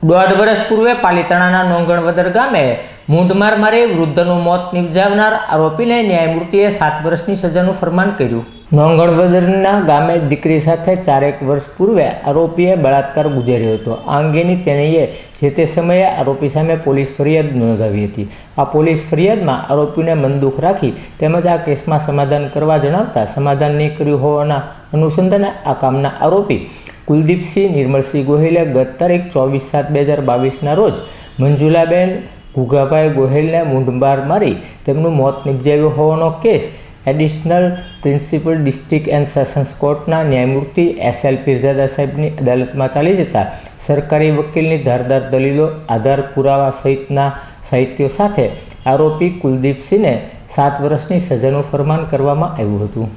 દોઢ વર્ષ પૂર્વે પાલીતાણાના નોંગણવદર ગામે મૂંઢમાર મારી વૃદ્ધનું મોત નિપજાવનાર આરોપીને ન્યાયમૂર્તિએ સાત વર્ષની સજાનું ફરમાન કર્યું. નોંગણવદરના ગામે દીકરી સાથે ચારેક વર્ષ પૂર્વે આરોપીએ બળાત્કાર ગુજાર્યો હતો. આ અંગેની તેણીએ જે તે સમયે આરોપી સામે પોલીસ ફરિયાદ નોંધાવી હતી. આ પોલીસ ફરિયાદમાં આરોપીને મનદુખ રાખી તેમજ આ કેસમાં સમાધાન કરવા જણાવતા સમાધાન નહીં કર્યું હોવાના અનુસંધાને આ કામના આરોપી કુલદીપસિંહ, નિર્મલસિંહ ગોહિલે ગત તારીખ ચોવીસ સાત બે હજાર બાવીસના રોજ મંજુલાબેન ગુગાભાઈ ગોહિલને મૂંઢમાર મારી તેમનું મોત નિપજાવ્યું હોવાનો case additional principal district and sessions કોર્ટના ન્યાયમૂર્તિ એસ એલ પીરઝાદા સાહેબની અદાલતમાં ચાલી જતા સરકારી વકીલની ધારદાર દલીલો, આધાર પુરાવા સહિતના સાહિત્યો સાથે આરોપી કુલદીપસિંહને સાત વર્ષની સજાનું ફરમાન કરવામાં આવ્યું હતું.